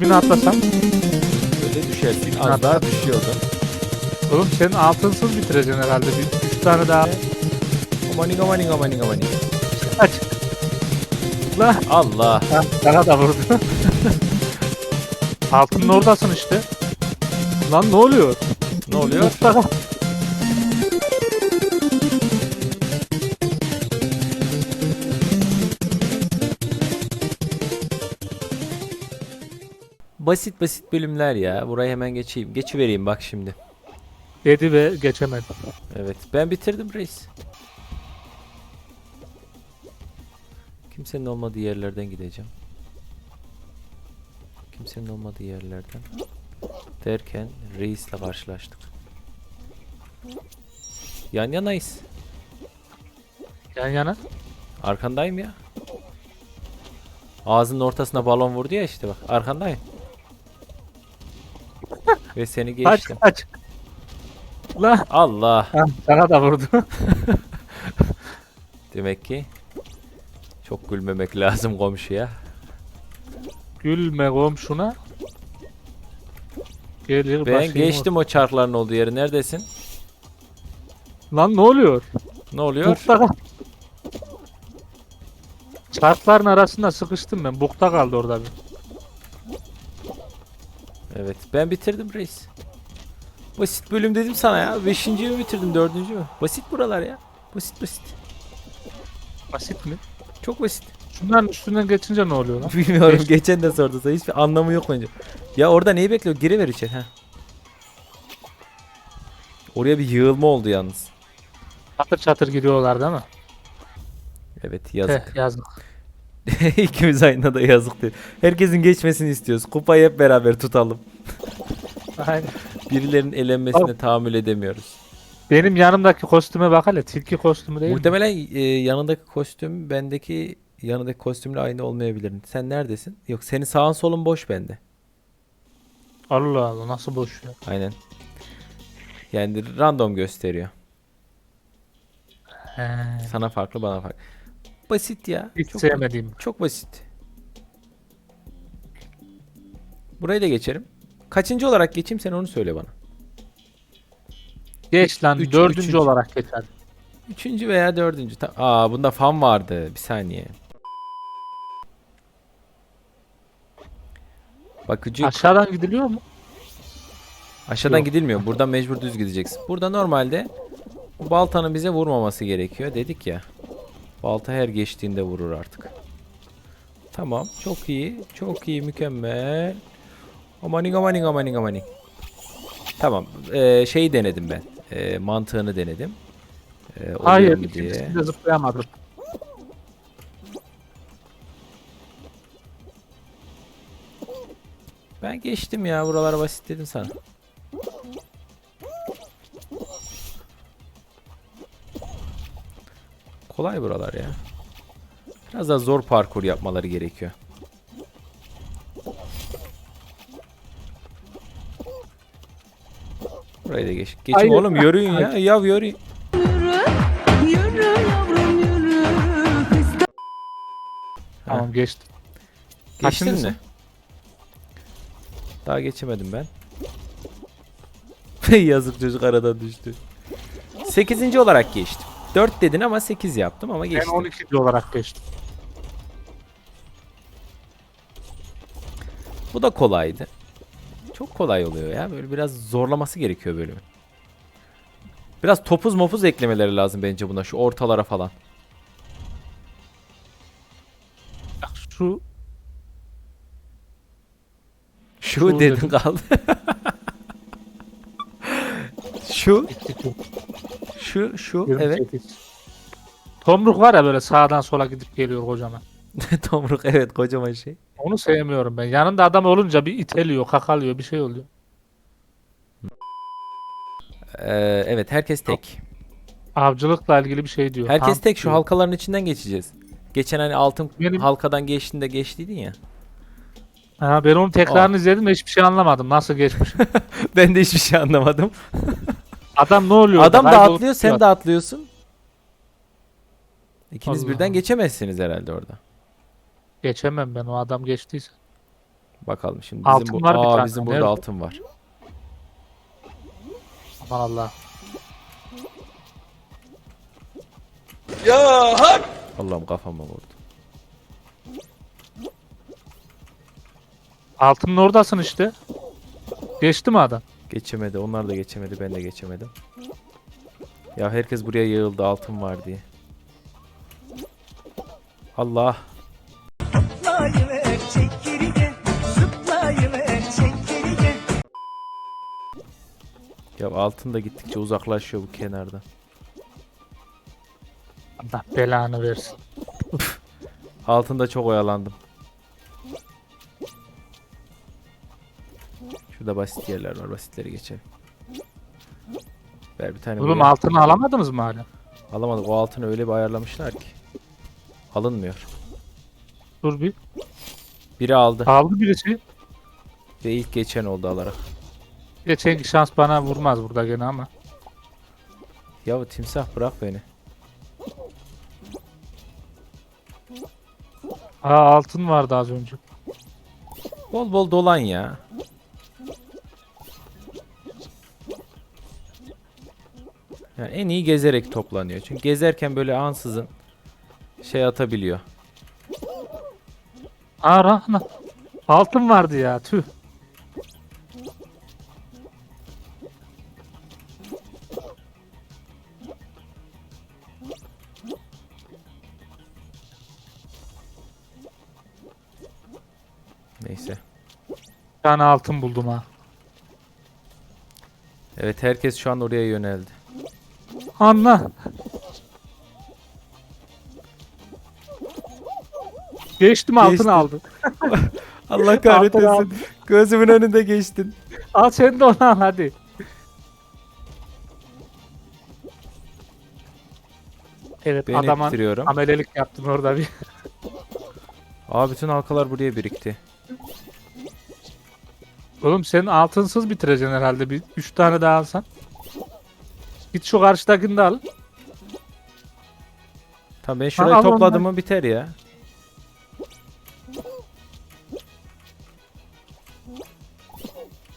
Bini atlasam. Öyle düşersin. Az daha düşüyordun. Oğlum senin altınsız bitireceksin herhalde. Bir, üç tane daha. Amaning amaning amaning amaning. Aç. La. Allah. Ha, Sana da vurdu. Altının oradasın işte. Lan ne oluyor? Ne oluyor? Basit basit bölümler ya. Burayı hemen geçeyim. Geçivereyim bak şimdi. Dedi ve geçemedi. Evet. Ben bitirdim reis. Kimsenin olmadığı yerlerden gideceğim. Kimsenin olmadığı yerlerden. Derken reisle karşılaştık. Yan yanayız. Yan yana. Arkandayım ya. Ağzının ortasına balon vurdu ya işte bak. Arkandayım. Ve seni Kaç geçtim. kaç. La. Allah. Ha, sana da vurdu. Demek ki çok gülmemek lazım komşuya. Gülme komşuna. Gelir Ben başıyım geçtim o çarkların olduğu yeri. Neredesin? Lan ne oluyor? Ne oluyor? Mutlaka. Çarkların arasında sıkıştım ben. Bukta kaldı orada bir. Evet. Ben bitirdim reis. Basit bölüm dedim sana ya. Beşinciyi mi bitirdim? Dördüncü mü? Basit buralar ya. Basit basit. Basit mi? Çok basit. Şunların üstünden geçince ne oluyor lan? Bilmiyorum. Beş- Geçen de sordu sana. Hiçbir anlamı yok önce. Ya orada neyi bekliyor? Geri ver içeri. Ha. Oraya bir yığılma oldu yalnız. Çatır çatır gidiyorlar değil mi? Evet yazık. Heh, yazık. İkimiz aynı anda yazık değil. Herkesin geçmesini istiyoruz. Kupayı hep beraber tutalım. Aynen. Birilerinin elenmesine tahammül edemiyoruz. Benim yanımdaki kostüme bak hele. Tilki kostümü değil mi? Muhtemelen e, yanındaki kostüm bendeki yanındaki kostümle aynı olmayabilir. Sen neredesin? Yok senin sağın solun boş bende. Allah Allah nasıl boş ya. Aynen. Yani random gösteriyor. He, Sana farklı bana farklı. Basit ya. hiç çok, sevmediğim. çok basit. Burayı da geçerim. Kaçıncı olarak geçeyim sen onu söyle bana. Geç lan Üç- dördüncü üçüncü. olarak geçer. Üçüncü veya dördüncü. Ta- Aa bunda fan vardı. Bir saniye. Bakıcı Aşağıdan gidiliyor mu? aşağıdan Yok. gidilmiyor. Buradan mecbur düz gideceksin. Burada normalde bu baltanın bize vurmaması gerekiyor dedik ya. Balta her geçtiğinde vurur artık. Tamam. Çok iyi. Çok iyi. Mükemmel. Amaning amaning amaning amaning. Tamam. Ee, şeyi denedim ben. Ee, mantığını denedim. Ee, Hayır mu ikincisinde zıplayamadım. Ben geçtim ya buralar basit dedim sana. Kolay buralar ya. Biraz daha zor parkur yapmaları gerekiyor. Burayı da geç. Geçin Hayır. oğlum yürüyün ya. Ya yürüyün. Tamam geçtim. Geçtin Kaçıncısın? mi? Daha geçemedim ben. Yazık çocuk aradan düştü. 8. olarak geçtim. 4 dedin ama 8 yaptım ama Ben geçtim. 12. olarak geçtim. Bu da kolaydı. Çok kolay oluyor ya. Böyle biraz zorlaması gerekiyor bölümün. Biraz topuz mopuz eklemeleri lazım bence buna şu ortalara falan. Bak şu Şu, Şu dedin kaldı. şu, şu, şu, evet. 28. Tomruk var ya böyle sağdan sola gidip geliyor kocaman. Tomruk evet kocaman şey. Onu sevmiyorum ben. Yanında adam olunca bir iteliyor, kakalıyor, bir şey oluyor. Ee, evet herkes tek. Avcılıkla ilgili bir şey diyor. Herkes Hunt tek şu diyor. halkaların içinden geçeceğiz. Geçen hani altın Benim- halkadan geçtiğinde geçtiydin ya. Ha, ben onu tekrarını izledim ve hiçbir şey anlamadım. Nasıl geçmiş? ben de hiçbir şey anlamadım. Adam ne oluyor? Adam da atlıyor sen de atlıyorsun. İkiniz Allah birden Allah. geçemezsiniz herhalde orada. Geçemem ben o adam geçtiyse. Bakalım şimdi bizim Altın bu var bir Aa tane. bizim burada Nerede? altın var. Aman Allah. Allah'ım kafama vurdu. Altının oradasın işte. Geçti mi adam? Geçemedi. Onlar da geçemedi. Ben de geçemedim. Ya herkes buraya yığıldı altın var diye. Allah. Ya altın da gittikçe uzaklaşıyor bu kenarda. Allah belanı versin. Altında çok oyalandım. Şurada basit yerler var. Basitleri geçelim. Ver bir tane Oğlum buraya. altını alamadınız mı hala? Alamadık. O altını öyle bir ayarlamışlar ki. Alınmıyor. Dur bir. Biri aldı. Aldı birisi. Ve ilk geçen oldu alarak. Geçenki şans bana vurmaz burada gene ama. Ya timsah bırak beni. Aa altın vardı az önce. Bol bol dolan ya. Yani en iyi gezerek toplanıyor. Çünkü gezerken böyle ansızın şey atabiliyor. Aa. Altın vardı ya tüh. Neyse. Bir tane altın buldum ha. Evet herkes şu an oraya yöneldi. Anla. Geçtim altın Geçti. aldı. Allah kahretmesin. aldı. Gözümün önünde geçtin. Al sen de onu al hadi. Evet Ben adama ittiriyorum. amelelik yaptın orada bir. Aa bütün halkalar buraya birikti. Oğlum sen altınsız bitireceksin herhalde bir üç tane daha alsan. Git şu karşıdakini de al. Tamam ben şurayı al topladım mı biter ya.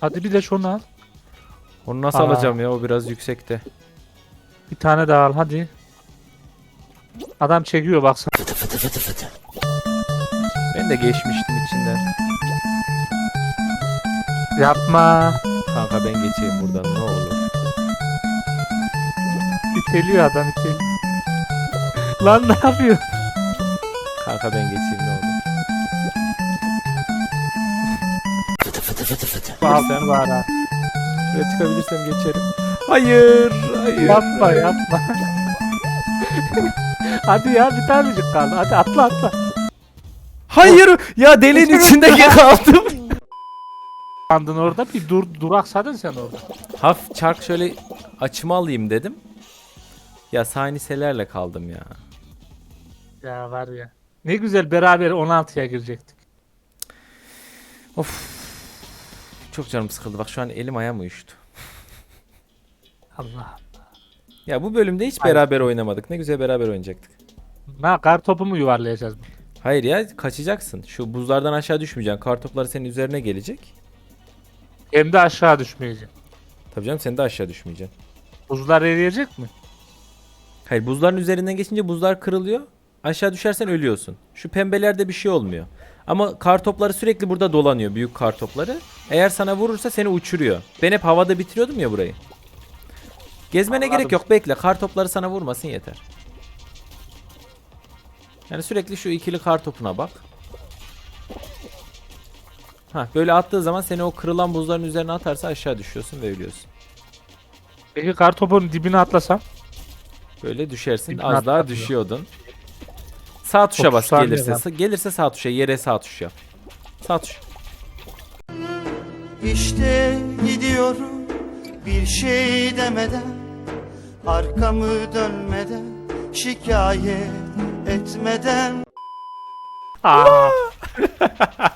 Hadi bir de şunu al. Onu nasıl Aa. alacağım ya o biraz yüksekte. Bir tane daha al hadi. Adam çekiyor baksana. Ben de geçmiştim içinden. Yapma. Kanka ben geçeyim buradan ne olur. İteliyor adam iteliyor. Lan ne yapıyor? Kanka ben geçeyim ne olur. Altın var ha. Şuraya çıkabilirsem geçerim. Hayır, hayır. Yapma yapma. hadi ya bir tanecik kaldı. Hadi atla atla. Hayır ya deliğin içinde kaldım. Kandın orada bir dur duraksadın sen orada. Hafif çark şöyle açıma alayım dedim. Ya saniselerle kaldım ya. Ya var ya. Ne güzel beraber 16'ya girecektik. Çok canım sıkıldı. Bak şu an elim ayağım uyuştu. Allah. Ya bu bölümde hiç beraber oynamadık. Ne güzel beraber oynayacaktık. Na kar topu mu yuvarlayacağız? Hayır ya kaçacaksın. Şu buzlardan aşağı düşmeyeceksin. Kartopları senin üzerine gelecek. Hem de aşağı düşmeyecek. Tabii canım sen de aşağı düşmeyeceksin. Buzlar eriyecek mi? Hayır buzların üzerinden geçince buzlar kırılıyor. Aşağı düşersen ölüyorsun. Şu pembelerde bir şey olmuyor. Ama kartopları sürekli burada dolanıyor. Büyük kartopları. Eğer sana vurursa seni uçuruyor. Ben hep havada bitiriyordum ya burayı. Gezmene Anladım. gerek yok. Bekle. Kartopları sana vurmasın yeter. Yani sürekli şu ikili kartopuna bak. Ha böyle attığı zaman seni o kırılan buzların üzerine atarsa aşağı düşüyorsun ve ölüyorsun. Peki kar topunun dibine atlasam? Böyle düşersin. Dibine Az daha atlatıyor. düşüyordun. Sağ tuşa 30 bas saniye gelirse. Gelirse sağ tuşa. Yere sağ tuş yap. Sağ tuş. İşte gidiyorum bir şey demeden Arkamı dönmeden şikayet etmeden Aa,